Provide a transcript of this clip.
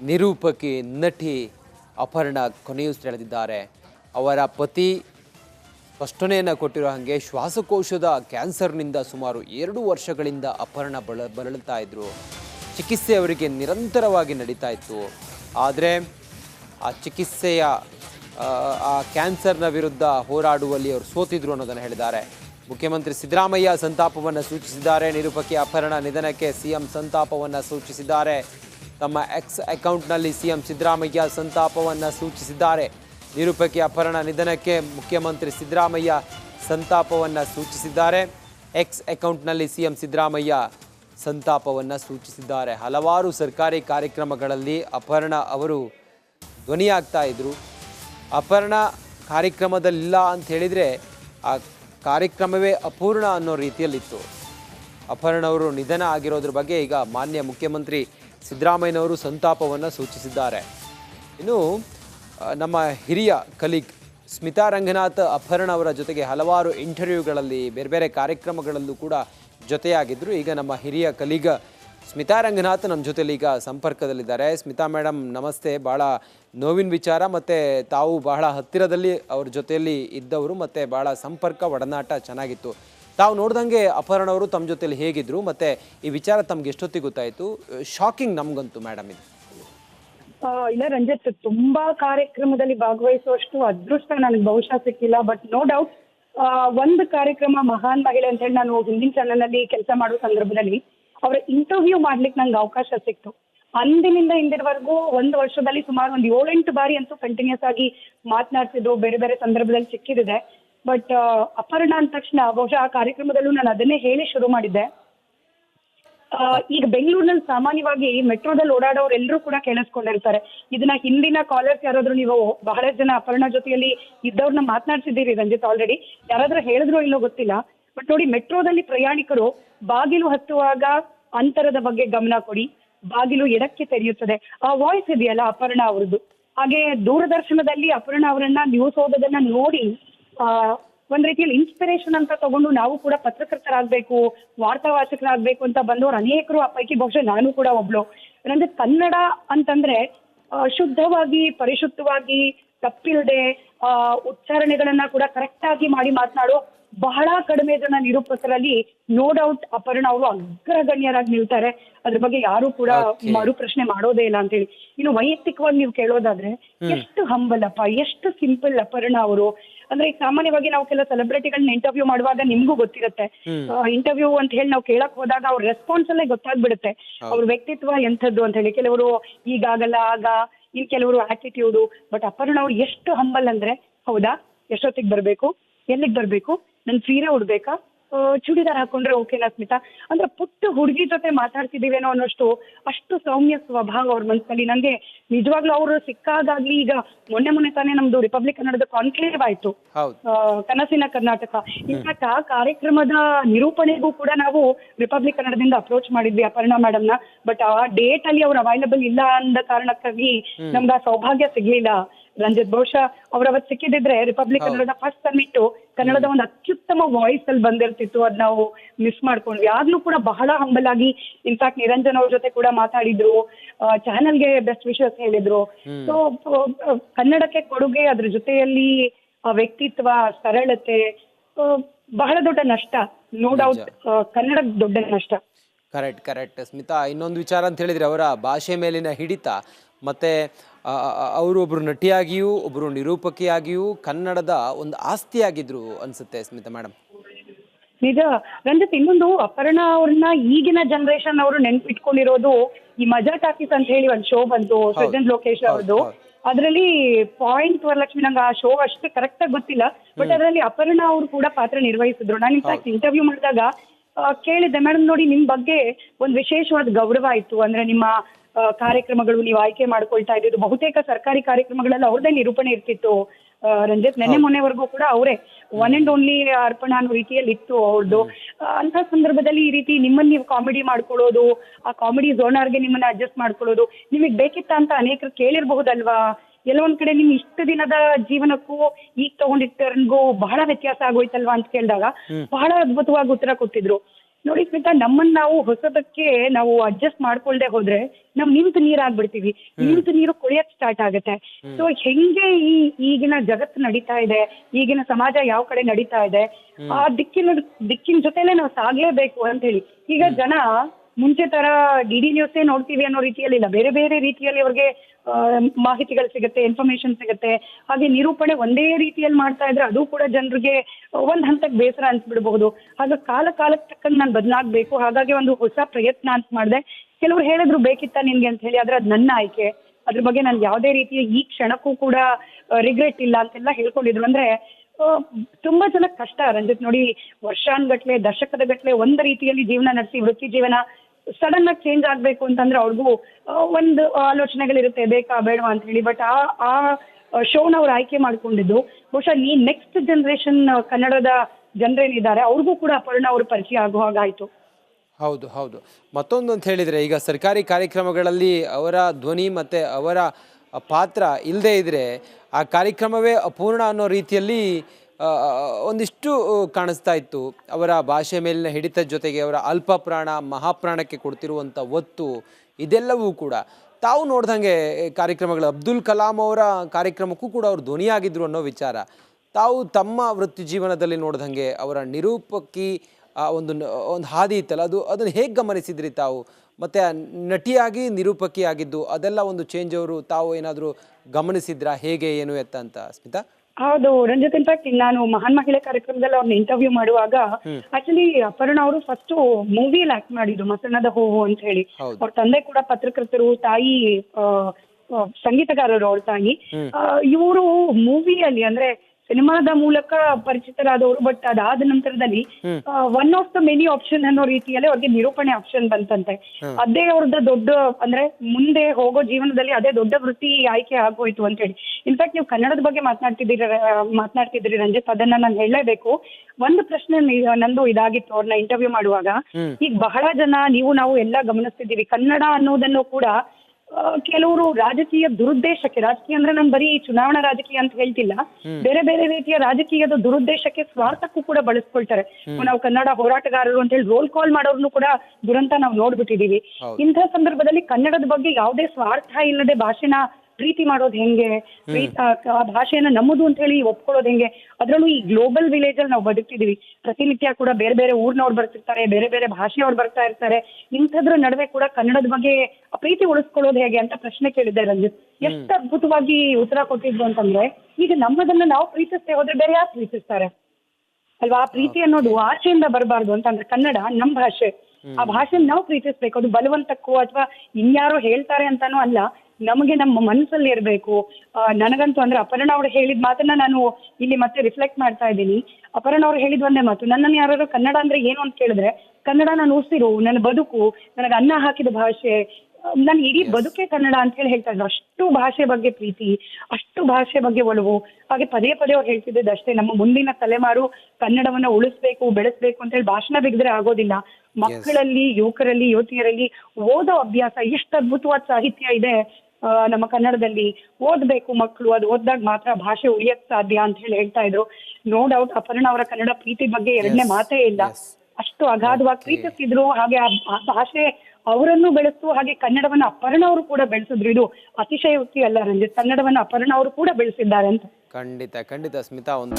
ನಿರೂಪಕಿ ನಟಿ ಅಪರ್ಣ ಕೊನೆಯುಸಿರೆಳೆದಿದ್ದಾರೆ ಅವರ ಪತಿ ಸ್ಪಷ್ಟನೆಯನ್ನು ಕೊಟ್ಟಿರೋ ಹಾಗೆ ಶ್ವಾಸಕೋಶದ ಕ್ಯಾನ್ಸರ್ನಿಂದ ಸುಮಾರು ಎರಡು ವರ್ಷಗಳಿಂದ ಅಪರ್ಣ ಬಳ ಬಳಲ್ತಾ ಇದ್ದರು ಚಿಕಿತ್ಸೆ ಅವರಿಗೆ ನಿರಂತರವಾಗಿ ನಡೀತಾ ಇತ್ತು. ಆದರೆ ಆ ಚಿಕಿತ್ಸೆಯ ಆ, ಆ ಕ್ಯಾನ್ಸರ್ನ ವಿರುದ್ಧ ಹೋರಾಡುವಲ್ಲಿ ಅವರು ಸೋತಿದ್ರು ಅನ್ನೋದನ್ನು ಹೇಳಿದ್ದಾರೆ. ಮುಖ್ಯಮಂತ್ರಿ ಸಿದ್ದರಾಮಯ್ಯ ಸಂತಾಪವನ್ನು ಸೂಚಿಸಿದ್ದಾರೆ. ನಿರೂಪಕಿ ಅಪರ್ಣ ನಿಧನಕ್ಕೆ ಸಿಎಂ ಸಂತಾಪವನ್ನು ಸೂಚಿಸಿದ್ದಾರೆ. ತಮ್ಮ ಎಕ್ಸ್ ಅಕೌಂಟ್ನಲ್ಲಿ ಸಿಎಂ ಸಿದ್ದರಾಮಯ್ಯ ಸಂತಾಪವನ್ನು ಸೂಚಿಸಿದ್ದಾರೆ. ನಿರೂಪಕಿ ಅಪರ್ಣ ನಿಧನಕ್ಕೆ ಮುಖ್ಯಮಂತ್ರಿ ಸಿದ್ದರಾಮಯ್ಯ ಸಂತಾಪವನ್ನು ಸೂಚಿಸಿದ್ದಾರೆ. ಎಕ್ಸ್ ಅಕೌಂಟ್ನಲ್ಲಿ ಸಿಎಂ ಸಿದ್ದರಾಮಯ್ಯ ಸಂತಾಪವನ್ನು ಸೂಚಿಸಿದ್ದಾರೆ. ಹಲವಾರು ಸರ್ಕಾರಿ ಕಾರ್ಯಕ್ರಮಗಳಲ್ಲಿ ಅಪರ್ಣ ಅವರು ಧ್ವನಿಯಾಗ್ತಾ ಇದ್ದರು ಅಪರ್ಣ ಕಾರ್ಯಕ್ರಮದಲ್ಲಿಲ್ಲ ಅಂತ ಹೇಳಿದರೆ ಆ ಕಾರ್ಯಕ್ರಮವೇ ಅಪೂರ್ಣ ಅನ್ನೋ ರೀತಿಯಲ್ಲಿತ್ತು. ಅಪರ್ಣ ಅವರು ನಿಧನ ಆಗಿರೋದ್ರ ಬಗ್ಗೆ ಈಗ ಮಾನ್ಯ ಮುಖ್ಯಮಂತ್ರಿ ಸಿದ್ದರಾಮಯ್ಯನವರು ಸಂತಾಪವನ್ನು ಸೂಚಿಸಿದ್ದಾರೆ. ಇನ್ನು ನಮ್ಮ ಹಿರಿಯ ಕಲೀಗ್ ಸ್ಮಿತಾ ರಂಗನಾಥ್ ಅಪಹರಣ ಅವರ ಜೊತೆಗೆ ಹಲವಾರು ಇಂಟರ್ವ್ಯೂಗಳಲ್ಲಿ ಬೇರೆ ಬೇರೆ ಕಾರ್ಯಕ್ರಮಗಳಲ್ಲೂ ಕೂಡ ಜೊತೆಯಾಗಿದ್ದರು ಈಗ ನಮ್ಮ ಹಿರಿಯ ಕಲೀಗ ಸ್ಮಿತಾ ರಂಗನಾಥ್ ನಮ್ಮ ಜೊತೇಲಿ ಈಗ ಸಂಪರ್ಕದಲ್ಲಿದ್ದಾರೆ. ಸ್ಮಿತಾ ಮೇಡಮ್, ನಮಸ್ತೆ. ಭಾಳ ನೋವಿನ ವಿಚಾರ ಮತ್ತು ತಾವು ಬಹಳ ಹತ್ತಿರದಲ್ಲಿ ಅವ್ರ ಜೊತೆಯಲ್ಲಿ ಇದ್ದವರು ಮತ್ತು ಭಾಳ ಸಂಪರ್ಕ, ಒಡನಾಟ ಚೆನ್ನಾಗಿತ್ತು. ತಾವು ನೋಡ್ದಂಗೆ ಅಪಹರಣ ಅವರು ತಮ್ಮ ಜೊತೆಲಿ ಹೇಗಿದ್ರು, ಮತ್ತೆ ಈ ವಿಚಾರ ತಮ್ಗೆ ಎಷ್ಟೊತ್ತಿಗೆ ಗೊತ್ತಾಯ್ತು? ಶಾಕಿಂಗ್ ನಮಗಂತೂ ಮೇಡಮ್ ಇದು. ಇಲ್ಲ ರಂಜಿತ್, ತುಂಬಾ ಕಾರ್ಯಕ್ರಮದಲ್ಲಿ ಭಾಗವಹಿಸುವಷ್ಟು ಅದೃಷ್ಟ ನನಗೆ ಬಹುಶಃ ಸಿಕ್ಕಿಲ್ಲ ಬಟ್ ನೋ ಡೌಟ್ ಒಂದು ಕಾರ್ಯಕ್ರಮ ಮಹಾನ್ ಮಹಿಳೆ ಅಂತ ಹೇಳಿ ನಾನು ಹಿಂದಿನ ಚಾನಲ್ನಲ್ಲಿ ಕೆಲಸ ಮಾಡೋ ಸಂದರ್ಭದಲ್ಲಿ ಅವರ ಇಂಟರ್ವ್ಯೂ ಮಾಡ್ಲಿಕ್ಕೆ ನಂಗೆ ಅವಕಾಶ ಸಿಕ್ತು. ಅಂದಿನಿಂದ ಇಂದಿನವರೆಗೂ ಒಂದು ವರ್ಷದಲ್ಲಿ ಸುಮಾರು ಒಂದು ಏಳೆಂಟು ಬಾರಿ ಅಂತೂ ಕಂಟಿನ್ಯೂಸ್ ಆಗಿ ಮಾತನಾಡ್ತಿದ್ರು ಬೇರೆ ಬೇರೆ ಸಂದರ್ಭದಲ್ಲಿ ಸಿಕ್ಕಿದೆ ಬಟ್ ಅಪರ್ಣ ಅಂದ ತಕ್ಷಣ ಬಹುಶಃ ಆ ಕಾರ್ಯಕ್ರಮದಲ್ಲೂ ನಾನು ಅದನ್ನೇ ಹೇಳಿ ಶುರು ಮಾಡಿದ್ದೆ. ಈಗ ಬೆಂಗಳೂರಿನಲ್ಲಿ ಸಾಮಾನ್ಯವಾಗಿ ಮೆಟ್ರೋದಲ್ಲಿ ಓಡಾಡೋರು ಎಲ್ಲರೂ ಕೂಡ ಕೇಳಿಸ್ಕೊಂಡಿರ್ತಾರೆ. ಇದನ್ನ ಹಿಂದಿನ ಕಾಲರ್ಸ್ ಯಾರಾದ್ರೂ ನೀವು ಬಹಳಷ್ಟು ಜನ ಅಪರ್ಣ ಜೊತೆಯಲ್ಲಿ ಇದ್ದವ್ರನ್ನ ಮಾತನಾಡ್ಸಿದ್ದೀರಿ ರಂಜಿತ್ ಆಲ್ರೆಡಿ ಯಾರಾದ್ರೂ ಹೇಳಿದ್ರು ಇಲ್ಲೋ ಗೊತ್ತಿಲ್ಲ. ಬಟ್ ನೋಡಿ, ಮೆಟ್ರೋದಲ್ಲಿ ಪ್ರಯಾಣಿಕರು ಬಾಗಿಲು ಹತ್ತುವಾಗ ಅಂತರದ ಬಗ್ಗೆ ಗಮನ ಕೊಡಿ. ಬಾಗಿಲು ಎಡಕ್ಕೆ ತೆರೆಯುತ್ತದೆ. ಆ ವಾಯ್ಸ್ ಇದೆಯಲ್ಲ ಅಪರ್ಣ ಅವ್ರದ್ದು. ಹಾಗೆ ದೂರದರ್ಶನದಲ್ಲಿ ಅಪರ್ಣ ಅವರನ್ನ ನ್ಯೂಸ್ ಓದೋದನ್ನ ನೋಡಿ ಒಂದ್ ರೀತಿಯಲ್ಲಿ ಇನ್ಸ್ಪಿರೇಷನ್ ಅಂತ ತಗೊಂಡು ನಾವು ಕೂಡ ಪತ್ರಕರ್ತರಾಗಬೇಕು ವಾರ್ತಾವಾಚಕರಾಗಬೇಕು ಅಂತ ಬಂದವರು ಅನೇಕರು ಆ ಪೈಕಿ ಬಹುಶಃ ನಾನು ಕೂಡ ಒಬ್ಳು. ಏನಂದ್ರೆ ಕನ್ನಡ ಅಂತಂದ್ರೆ ಶುದ್ಧವಾಗಿ ಪರಿಶುದ್ಧವಾಗಿ ತಪ್ಪಿಲ್ಲದೆ ಆ ಉಚ್ಚಾರಣೆಗಳನ್ನ ಕೂಡ ಕರೆಕ್ಟ್ ಆಗಿ ಮಾಡಿ ಮಾತನಾಡೋ ಬಹಳ ಕಡಿಮೆ ಜನ ನಿರೂಪಕರಲ್ಲಿ ನೋ ಡೌಟ್ ಅಪರ್ಣ ಅವರು ಅಗ್ರಗಣ್ಯರಾಗಿ ನಿಲ್ತಾರೆ. ಅದ್ರ ಬಗ್ಗೆ ಯಾರು ಕೂಡ ಮರು ಪ್ರಶ್ನೆ ಮಾಡೋದೇ ಇಲ್ಲ ಅಂತ ಹೇಳಿ ಇನ್ನು ವೈಯಕ್ತಿಕವಾಗಿ ನೀವು ಕೇಳೋದಾದ್ರೆ ಎಷ್ಟು ಹಂಬಲಪ್ಪ ಎಷ್ಟು ಸಿಂಪಲ್ ಅಪರ್ಣ ಅವರು. ಅಂದ್ರೆ ಈಗ ಸಾಮಾನ್ಯವಾಗಿ ನಾವು ಕೆಲವು ಸೆಲೆಬ್ರಿಟಿಗಳನ್ನ ಇಂಟರ್ವ್ಯೂ ಮಾಡುವಾಗ ನಿಮ್ಗೂ ಗೊತ್ತಿರುತ್ತೆ. ಇಂಟರ್ವ್ಯೂ ಅಂತ ಹೇಳಿ ನಾವು ಕೇಳಕ್ ಹೋದಾಗ ಅವ್ರ ರೆಸ್ಪಾನ್ಸ್ ಅಲ್ಲೇ ಗೊತ್ತಾಗ್ಬಿಡುತ್ತೆ. ಅವ್ರ ವ್ಯಕ್ತಿತ್ವ ಎಂಥದ್ದು ಅಂತ ಹೇಳಿ. ಕೆಲವರು ಈಗಾಗಲ್ಲ ಆಗ ಇನ್ ಕೆಲವರು ಆಟಿಟ್ಯೂಡು ಬಟ್ ಅಪರ್ಣ ಅವ್ರು ಎಷ್ಟು ಹಂಬಲ್ ಅಂದ್ರೆ ಹೌದಾ? ಎಷ್ಟೊತ್ತಿಗೆ ಬರ್ಬೇಕು? ಎಲ್ಲಿಗೆ ಬರ್ಬೇಕು? ನನ್ ಸೀರೆ ಉಡ್ಬೇಕಾ? ಚೂಡಿದಾರ್ ಹಾಕೊಂಡ್ರೆ ಓಕೆನಾ ಸ್ಮಿತಾ? ಅಂದ್ರೆ ಪುಟ್ಟ ಹುಡುಗಿ ಜೊತೆ ಮಾತಾಡ್ತಿದೀವೇನೋ ಅನ್ನೋಷ್ಟು ಅಷ್ಟು ಸೌಮ್ಯ ಸ್ವಭಾವ ಅವ್ರ ಮನಸ್ಸಲ್ಲಿ ನಂಗೆ ನಿಜವಾಗ್ಲೂ ಅವರು ಸಿಕ್ಕಾಗಾಗ್ಲಿ ಈಗ ಮೊನ್ನೆ ಮೊನ್ನೆ ತಾನೇ ನಮ್ದು ರಿಪಬ್ಲಿಕ್ ಕನ್ನಡದ ಕಾನ್ಕ್ಲೇವ್ ಆಯ್ತು. ಕನಸಿನ ಕರ್ನಾಟಕ. ಇನ್ಫ್ಯಾಕ್ಟ್ ಆ ಕಾರ್ಯಕ್ರಮದ ನಿರೂಪಣೆಗೂ ಕೂಡ ನಾವು ರಿಪಬ್ಲಿಕ್ ಕನ್ನಡದಿಂದ ಅಪ್ರೋಚ್ ಮಾಡಿದ್ವಿ ಅಪರ್ಣಾ ಮೇಡಮ್ನ. ಬಟ್ ಆ ಡೇಟ್ ಅಲ್ಲಿ ಅವ್ರು ಅವೈಲಬಲ್ ಇಲ್ಲ ಅಂದ ಕಾರಣಕ್ಕಾಗಿ ನಮ್ಗೆ ಆ ಸೌಭಾಗ್ಯ ಸಿಗ್ಲಿಲ್ಲ. ರಂಜಿತ್ ಬಹುಶಃ ಅವ್ರ ಅವತ್ತು ಸಿಕ್ಕಿದ್ರೆ ರಿಪಬ್ಲಿಕ್ ಕನ್ನಡದ ಫಸ್ಟ್ ಸಮಿಟ್ ಕನ್ನಡದ ಒಂದು ಅತ್ಯುತ್ತಮ ವಾಯ್ಸ್ ಅಲ್ಲಿ ಬಂದಿರ್ತಿತ್ತು ಅದ್ ನಾವು ಮಿಸ್ ಮಾಡ್ಕೊಂಡ್ವಿ. ಆಗ್ಲೂ ಕೂಡ ಬಹಳ ಹಂಬಲ್ ಆಗಿ ಇನ್ಫ್ಯಾಕ್ಟ್ ನಿರಂಜನ್ ಅವ್ರ ಜೊತೆ ಕೂಡ ಮಾತಾಡಿದ್ರು ಚಾನೆಲ್ಗೆ ಬೆಸ್ಟ್ ವಿಷಸ್ ಹೇಳಿದ್ರು. ಸೊ ಕನ್ನಡಕ್ಕೆ ಕೊಡುಗೆ ಅದ್ರ ಜೊತೆಯಲ್ಲಿ ವ್ಯಕ್ತಿತ್ವ ಸರಳತೆ ಬಹಳ ದೊಡ್ಡ ನಷ್ಟ. ನೋ ಡೌಟ್ ಕನ್ನಡ ದೊಡ್ಡ ನಷ್ಟ. ಕರೆಕ್ಟ್ ಕರೆಕ್ಟ್ ಸ್ಮಿತಾ ಇನ್ನೊಂದು ವಿಚಾರ ಅಂತ ಹೇಳಿದ್ರೆ ಅವರ ಭಾಷೆ ಮೇಲಿನ ಹಿಡಿತ ಮತ್ತು ಅವರು ಒಬ್ಬರು ನಟಿಯಾಗಿಯೂ ಒಬ್ಬರು ನಿರೂಪಕಿಯಾಗಿಯೂ ಕನ್ನಡದ ಒಂದು ಆಸ್ತಿಯಾಗಿದ್ರು ಅನ್ಸುತ್ತೆ ಸ್ಮಿತಾ ಮೇಡಮ್ ನಿಜ. ರಂಜಿತ್ ಇನ್ನೊಂದು ಅಪರ್ಣ ಅವ್ರನ್ನ ಈಗಿನ ಜನರೇಷನ್ ಅವರು ನೆನ್ಪಿಟ್ಕೊಂಡಿರೋದು ಈ ಮಜಾ ಟಾಕೀಸ್ ಅಂತ ಹೇಳಿ ಒಂದು ಶೋ ಬಂತು ಸೃಜನ್ ಲೋಕೇಶ್ ಅವ್ರದ್ದು. ಹೌದು. ಅದರಲ್ಲಿ ಪಾಯಿಂಟ್ ವರಲಕ್ಷ್ಮಿ ನಂಗೆ ಆ ಶೋ ಅಷ್ಟು ಕರೆಕ್ಟ್ ಆಗಿ ಗೊತ್ತಿಲ್ಲ. ಬಟ್ ಅದರಲ್ಲಿ ಅಪರ್ಣ ಅವರು ಕೂಡ ಪಾತ್ರ ನಿರ್ವಹಿಸಿದ್ರು. ನಾನು ಇನ್ಫ್ಯಾಕ್ಟ್ ಇಂಟರ್ವ್ಯೂ ಮಾಡಿದಾಗ ಕೇಳಿದೆ ಕೇಳಿದ್ದೆ ಮೇಡಮ್ ನೋಡಿ ನಿಮ್ ಬಗ್ಗೆ ಒಂದು ವಿಶೇಷವಾದ ಗೌರವ ಇತ್ತು ಅಂದ್ರೆ ನಿಮ್ಮ ಕಾರ್ಯಕ್ರಮಗಳು ನೀವು ಆಯ್ಕೆ ಮಾಡ್ಕೊಳ್ತಾ ಇದ್ದಿದ್ದು. ಬಹುತೇಕ ಸರ್ಕಾರಿ ಕಾರ್ಯಕ್ರಮಗಳಲ್ಲಿ ಅವ್ರದೇ ನಿರೂಪಣೆ ಇರ್ತಿತ್ತು. ರಂಜಿತ್ ನೆನ್ನೆ ಮೊನ್ನೆವರೆಗೂ ಕೂಡ ಅವರೇ ಒನ್ ಅಂಡ್ ಓನ್ಲಿ ಅರ್ಪಣಾ ಅನ್ನೋ ರೀತಿಯಲ್ಲಿ ಇತ್ತು ಅವ್ರದ್ದು. ಅಂತ ಸಂದರ್ಭದಲ್ಲಿ ಈ ರೀತಿ ನಿಮ್ಮನ್ನ ನೀವು ಕಾಮಿಡಿ ಮಾಡ್ಕೊಳ್ಳೋದು ಆ ಕಾಮಿಡಿ ಝೋನರ್ಗೆ ನಿಮ್ಮನ್ನ ಅಡ್ಜಸ್ಟ್ ಮಾಡ್ಕೊಳ್ಳೋದು ನಿಮಗೆ ಬೇಕಿತ್ತ ಅಂತ ಅನೇಕರು ಕೇಳಿರ್ಬಹುದಲ್ವಾ? ಕೆಲವೊಂದ್ ಒಂದ್ ಕಡೆ ನಿಮ್ ಇಷ್ಟು ದಿನದ ಜೀವನಕ್ಕೂ ಈಗ ತಗೊಂಡಿದ್ದರಿಗೂ ಬಹಳ ವ್ಯತ್ಯಾಸ ಆಗೋಯ್ತಲ್ವಾ ಅಂತ ಕೇಳಿದಾಗ ಬಹಳ ಅದ್ಭುತವಾಗಿ ಉತ್ತರ ಕೊಟ್ಟಿದ್ರು. ನೋಡಿ ಸ್ಮಿತಾ ನಮ್ಮನ್ನ ನಾವು ಹೊಸದಕ್ಕೆ ನಾವು ಅಡ್ಜಸ್ಟ್ ಮಾಡ್ಕೊಳ್ದೆ ಹೋದ್ರೆ ನಾವು ನಿಂತು ನೀರಾಗ್ಬಿಡ್ತೀವಿ ನಿಂತು ನೀರು ಕುಳಿಯಕ್ ಸ್ಟಾರ್ಟ್ ಆಗುತ್ತೆ. ಸೊ ಹೆಂಗೆ ಈ ಈಗಿನ ಜಗತ್ತು ನಡೀತಾ ಇದೆ ಈಗಿನ ಸಮಾಜ ಯಾವ ಕಡೆ ನಡೀತಾ ಇದೆ ಆ ದಿಕ್ಕಿನ ದಿಕ್ಕಿನ ಜೊತೆನೆ ನಾವು ಸಾಗ್ಲೇಬೇಕು ಅಂತ ಹೇಳಿ ಈಗ ಜನ ಮುಂಚೆ ತರ ಡಿ ಡಿ ನ್ಯೂಸೇ ನೋಡ್ತೀವಿ ಅನ್ನೋ ರೀತಿಯಲ್ಲಿ ಇಲ್ಲ. ಬೇರೆ ಬೇರೆ ರೀತಿಯಲ್ಲಿ ಅವ್ರಿಗೆ ಮಾಹಿತಿಗಳು ಸಿಗುತ್ತೆ ಇನ್ಫಾರ್ಮೇಶನ್ ಸಿಗುತ್ತೆ. ಹಾಗೆ ನಿರೂಪಣೆ ಒಂದೇ ರೀತಿಯಲ್ಲಿ ಮಾಡ್ತಾ ಇದ್ರೆ ಅದು ಕೂಡ ಜನರಿಗೆ ಒಂದ್ ಹಂತಕ್ಕೆ ಬೇಸರ ಅನ್ಸ್ಬಿಡ್ಬಹುದು. ಹಾಗೆ ಕಾಲ, ಕಾಲಕ್ಕೆ ತಕ್ಕಂಗೆ ನಾನು ಬದಲಾಗಬೇಕು. ಹಾಗಾಗಿ ಒಂದು ಹೊಸ ಪ್ರಯತ್ನ ಅಂತ ಮಾಡಿದೆ. ಕೆಲವರು ಹೇಳಿದ್ರು ಬೇಕಿತ್ತ ನಿನ್ಗೆ ಅಂತ ಹೇಳಿ, ಆದ್ರೆ ಅದು ನನ್ನ ಆಯ್ಕೆ. ಅದ್ರ ಬಗ್ಗೆ ನಾನು ಯಾವುದೇ ರೀತಿಯ ಈ ಕ್ಷಣಕ್ಕೂ ಕೂಡ ರಿಗ್ರೆಟ್ ಇಲ್ಲ ಅಂತೆಲ್ಲ ಹೇಳ್ಕೊಂಡಿದ್ರು. ಅಂದ್ರೆ ತುಂಬಾ ಜನ ಕಷ್ಟ. ರಂಜಿತ್ ನೋಡಿ, ವರ್ಷಾನ್ಗಟ್ಲೆ, ದಶಕದ ಗಟ್ಲೆ ಒಂದ್ ರೀತಿಯಲ್ಲಿ ಜೀವನ ನಡೆಸಿ ವೃತ್ತಿ ಜೀವನ ಸಡನ್ ಆಗಿ ಚೇಂಜ್ ಆಗ್ಬೇಕು ಅಂತಂದ್ರೆ ಅವ್ರಿಗೂ ಒಂದು ಆಲೋಚನೆಗಳಿರುತ್ತೆ, ಬೇಕಾ, ಬೇಡವಾ ಅಂತ ಹೇಳಿ. ಬಟ್ ಆ ಆ ಶೋನ ಅವ್ರು ಆಯ್ಕೆ ಮಾಡ್ಕೊಂಡಿದ್ದು. ಬಹುಶಃ ನೀ ನೆಕ್ಸ್ಟ್ ಜನರೇಷನ್ ಕನ್ನಡದ ಜನರೇನಿದ್ದಾರೆ, ಅವ್ರಿಗೂ ಕೂಡ ಅಪರ್ಣ ಅವರು ಪರಿಚಯ ಆಗುವ ಹಾಗಾಯ್ತು. ಹೌದು ಹೌದು. ಮತ್ತೊಂದು ಅಂತ ಹೇಳಿದರೆ, ಈಗ ಸರ್ಕಾರಿ ಕಾರ್ಯಕ್ರಮಗಳಲ್ಲಿ ಅವರ ಧ್ವನಿ ಮತ್ತು ಅವರ ಪಾತ್ರ ಇಲ್ಲದೆ ಇದ್ದರೆ ಆ ಕಾರ್ಯಕ್ರಮವೇ ಅಪೂರ್ಣ ಅನ್ನೋ ರೀತಿಯಲ್ಲಿ ಒಂದಿಷ್ಟು ಕಾಣಿಸ್ತಾ ಇತ್ತು. ಅವರ ಭಾಷೆ ಮೇಲಿನ ಹಿಡಿತದ ಜೊತೆಗೆ ಅವರ ಅಲ್ಪ ಪ್ರಾಣ, ಮಹಾಪ್ರಾಣಕ್ಕೆ ಕೊಡ್ತಿರುವಂಥ ಒತ್ತು, ಇದೆಲ್ಲವೂ ಕೂಡ. ತಾವು ನೋಡ್ದಂಗೆ ಕಾರ್ಯಕ್ರಮಗಳು. ಅಬ್ದುಲ್ ಕಲಾಂ ಅವರ ಕಾರ್ಯಕ್ರಮಕ್ಕೂ ಕೂಡ ಅವರು ಧ್ವನಿಯಾಗಿದ್ದರು ಅನ್ನೋ ವಿಚಾರ. ತಾವು ತಮ್ಮ ವೃತ್ತಿ ಜೀವನದಲ್ಲಿ ನೋಡ್ದಂಗೆ ಅವರ ನಿರೂಪಕಿ ಒಂದು ಒಂದು ಹಾದಿ ಇತ್ತಲ್ಲ, ಅದು, ಅದನ್ನು ಹೇಗೆ ಗಮನಿಸಿದ್ರಿ ತಾವು? ಮತ್ತು ನಟಿಯಾಗಿ ನಿರೂಪಕಿ ಆಗಿದ್ದು ಅದೆಲ್ಲ ಒಂದು ಚೇಂಜ್ ಅವರು ತಾವು ಏನಾದರೂ ಗಮನಿಸಿದ್ರಾ? ಹೇಗೆ, ಏನು ಎತ್ತ ಅಂತ, ಸ್ಮಿತಾ? ಹೌದು ರಂಜಿತ್ ಇನ್ಫ್ಯಾಕ್ಟ್ ನಾನು ಮಹಾನ್ ಮಹಿಳೆ ಕಾರ್ಯಕ್ರಮದಲ್ಲಿ ಅವ್ರನ್ನ ಇಂಟರ್ವ್ಯೂ ಮಾಡುವಾಗ ಆಕ್ಚುಲಿ ಅಪರ್ಣ ಅವರು ಫಸ್ಟ್ ಮೂವಿಯಲ್ಲಿ ಆಕ್ಟ್ ಮಾಡಿದ್ರು ಮಸಣದ ಹೂವು ಅಂತ ಹೇಳಿ. ಅವ್ರ ತಂದೆ ಕೂಡ ಪತ್ರಕರ್ತರು ತಾಯಿ ಸಂಗೀತಗಾರರು ಅವ್ರ ತಾಯಿ. ಇವರು ಮೂವಿಯಲ್ಲಿ ಅಂದ್ರೆ ಸಿನಿಮಾದ ಮೂಲಕ ಪರಿಚಿತರಾದವರು ಬಟ್ ಅದಾದ ನಂತರದಲ್ಲಿ one of the many option ಅನ್ನೋ ರೀತಿಯಲ್ಲಿ ಅವ್ರಿಗೆ ನಿರೂಪಣೆ ಆಪ್ಷನ್ ಬಂತಂತೆ. ಅದೇ ಅವ್ರದ್ದು ದೊಡ್ಡ ಅಂದ್ರೆ ಮುಂದೆ ಹೋಗೋ ಜೀವನದಲ್ಲಿ ಅದೇ ದೊಡ್ಡ ವೃತ್ತಿ ಆಯ್ಕೆ ಆಗೋಯ್ತು ಅಂತ ಹೇಳಿ ಇನ್ಫ್ಯಾಕ್ಟ್ ನೀವು ಕನ್ನಡದ ಬಗ್ಗೆ ಮಾತನಾಡ್ತಿದ್ದೀರ ಮಾತನಾಡ್ತಿದ್ದೀರಿ ರಂಜಿತ್ ಅದನ್ನ ನಾನು ಹೇಳಲೇಬೇಕು. ಒಂದು ಪ್ರಶ್ನೆ ನಂದು ಇದಾಗಿತ್ತು ಅವ್ರನ್ನ ಇಂಟರ್ವ್ಯೂ ಮಾಡುವಾಗ. ಈಗ ಬಹಳ ಜನ ನೀವು ನಾವು ಎಲ್ಲ ಗಮನಿಸ್ತಿದ್ದೀವಿ. ಕನ್ನಡ ಅನ್ನೋದನ್ನು ಕೂಡ ಕೆಲವರು ರಾಜಕೀಯ ದುರುದ್ದೇಶಕ್ಕೆ ರಾಜಕೀಯ ಅಂದ್ರೆ ನಾನು ಬರೀ ಚುನಾವಣಾ ರಾಜಕೀಯ ಅಂತ ಹೇಳ್ತಿಲ್ಲ. ಬೇರೆ ಬೇರೆ ರೀತಿಯ ರಾಜಕೀಯದ ದುರುದ್ದೇಶಕ್ಕೆ ಸ್ವಾರ್ಥಕ್ಕೂ ಕೂಡ ಬಳಸ್ಕೊಳ್ತಾರೆ. ನಾವು ಕನ್ನಡ ಹೋರಾಟಗಾರರು ಅಂತ ಹೇಳಿ ರೋಲ್ ಕಾಲ್ ಮಾಡೋರ್ನು ಕೂಡ ದುರಂತ ನಾವು ನೋಡ್ಬಿಟ್ಟಿದೀವಿ. ಇಂಥ ಸಂದರ್ಭದಲ್ಲಿ ಕನ್ನಡದ ಬಗ್ಗೆ ಯಾವುದೇ ಸ್ವಾರ್ಥ ಇಲ್ಲದೆ ಭಾಷೆನ ಪ್ರೀತಿ ಮಾಡೋದು ಹೆಂಗೆ? ಆ, ಭಾಷೆಯನ್ನ ನಮ್ಮದು ಅಂತ ಹೇಳಿ ಒಪ್ಕೊಳ್ಳೋದು ಹೆಂಗೆ? ಅದ್ರಲ್ಲೂ ಈ ಗ್ಲೋಬಲ್ ವಿಲೇಜ್ ಅಲ್ಲಿ ನಾವು ಬದುಕ್ತಿದೀವಿ. ಪ್ರತಿನಿತ್ಯ ಕೂಡ ಬೇರೆ ಬೇರೆ ಊರ್ನವ್ರು ಬರ್ತಿರ್ತಾರೆ ಬೇರೆ ಬೇರೆ ಭಾಷೆಯವ್ರು ಬರ್ತಾ ಇರ್ತಾರೆ. ಇಂಥದ್ರ ನಡುವೆ ಕೂಡ ಕನ್ನಡದ ಬಗ್ಗೆ ಪ್ರೀತಿ ಉಳಿಸ್ಕೊಳ್ಳೋದು ಹೇಗೆ ಅಂತ ಪ್ರಶ್ನೆ ಕೇಳಿದ್ದೆ ರಂಜಿತ್. ಎಷ್ಟು ಅದ್ಭುತವಾಗಿ ಉತ್ತರ ಕೊಟ್ಟಿದ್ರು ಅಂತಂದ್ರೆ ಈಗ ನಮ್ಮದನ್ನ ನಾವು ಪ್ರೀತಿಸ್ತೇ ಹೋದ್ರೆ ಬೇರೆ ಯಾರು ಪ್ರೀತಿಸ್ತಾರೆ? ಅಲ್ವಾ? ಆ ಪ್ರೀತಿ ಅನ್ನೋದು ಆಚೆಯಿಂದ ಬರಬಾರ್ದು ಅಂತಂದ್ರೆ ಕನ್ನಡ ನಮ್ ಭಾಷೆ. ಆ ಭಾಷೆ ನಾವು ಪ್ರೀತಿಸ್ಬೇಕು. ಅದು ಬಲವಂತಕ್ಕೂ ಅಥವಾ ಇನ್ಯಾರೋ ಹೇಳ್ತಾರೆ ಅಂತಾನೂ ಅಲ್ಲ ನಮಗೆ ನಮ್ಮ ಮನಸ್ಸಲ್ಲಿ ಇರಬೇಕು. ನನಗಂತೂ ಅಂದ್ರೆ ಅಪರ್ಣ ಅವ್ರು ಹೇಳಿದ ಮಾತನ್ನ ನಾನು ಇಲ್ಲಿ ಮತ್ತೆ ರಿಫ್ಲೆಕ್ಟ್ ಮಾಡ್ತಾ ಇದ್ದೀನಿ. ಅಪರ್ಣ ಅವರು ಹೇಳಿದ ಒಂದೇ ಮಾತು ನನ್ನನ್ನು ಯಾರು ಕನ್ನಡ ಅಂದ್ರೆ ಏನು ಅಂತ ಕೇಳಿದ್ರೆ ಕನ್ನಡ ನಾನು ಉಸಿರು ನನ್ನ ಬದುಕು ನನಗೆ ಅನ್ನ ಹಾಕಿದ ಭಾಷೆ ನಾನು ಇಡೀ ಬದುಕೆ ಕನ್ನಡ ಅಂತ ಹೇಳಿ ಹೇಳ್ತಾ ಇದ್ರು. ಅಷ್ಟು ಭಾಷೆ ಬಗ್ಗೆ ಪ್ರೀತಿ ಅಷ್ಟು ಭಾಷೆ ಬಗ್ಗೆ ಒಲವು. ಹಾಗೆ ಪದೇ ಪದೇ ಅವ್ರು ಹೇಳ್ತಿದ್ದದ್ದು ಅಷ್ಟೇ ನಮ್ಮ ಮುಂದಿನ ತಲೆಮಾರು ಕನ್ನಡವನ್ನ ಉಳಿಸ್ಬೇಕು ಬೆಳೆಸ್ಬೇಕು ಅಂತ ಹೇಳಿ ಭಾಷಣ ಬಿಗಿದ್ರೆ ಆಗೋದಿಲ್ಲ. ಮಕ್ಕಳಲ್ಲಿ ಯುವಕರಲ್ಲಿ ಯುವತಿಯರಲ್ಲಿ ಓದೋ ಅಭ್ಯಾಸ ಎಷ್ಟು ಅದ್ಭುತವಾದ ಸಾಹಿತ್ಯ ಇದೆ. ನಮ್ಮ ಕನ್ನಡದಲ್ಲಿ ಓದ್ಬೇಕು ಮಕ್ಕಳು ಅದು ಓದ್ದಾಗ ಮಾತ್ರ ಭಾಷೆ ಉಳಿಯಕ್ ಸಾಧ್ಯ ಅಂತ ಹೇಳಿ ಹೇಳ್ತಾ ಇದ್ರು. ನೋ ಡೌಟ್ ಅಪರ್ಣ ಅವರ ಕನ್ನಡ ಪ್ರೀತಿ ಬಗ್ಗೆ ಎರಡನೇ ಮಾತೇ ಇಲ್ಲ. ಅಷ್ಟು ಅಗಾಧವಾಗಿ ಪ್ರೀತಿಸ್ತಿದ್ರು ಹಾಗೆ ಆ ಆ ಭಾಷೆ ಅವರನ್ನು ಬೆಳೆಸ್ತು ಹಾಗೆ ಕನ್ನಡವನ್ನ ಅಪರ್ಣ ಅವರು ಕೂಡ ಬೆಳೆಸಿದ್ರು. ಇದು ಅತಿಶಯೋಕ್ತಿ ಅಲ್ಲ ರಂಜಿತ್. ಕನ್ನಡವನ್ನ ಅಪರ್ಣ ಅವರು ಕೂಡ ಬೆಳೆಸಿದ್ದಾರೆ ಅಂತ. ಖಂಡಿತ ಖಂಡಿತ ಸ್ಮಿತಾ ಒಂದು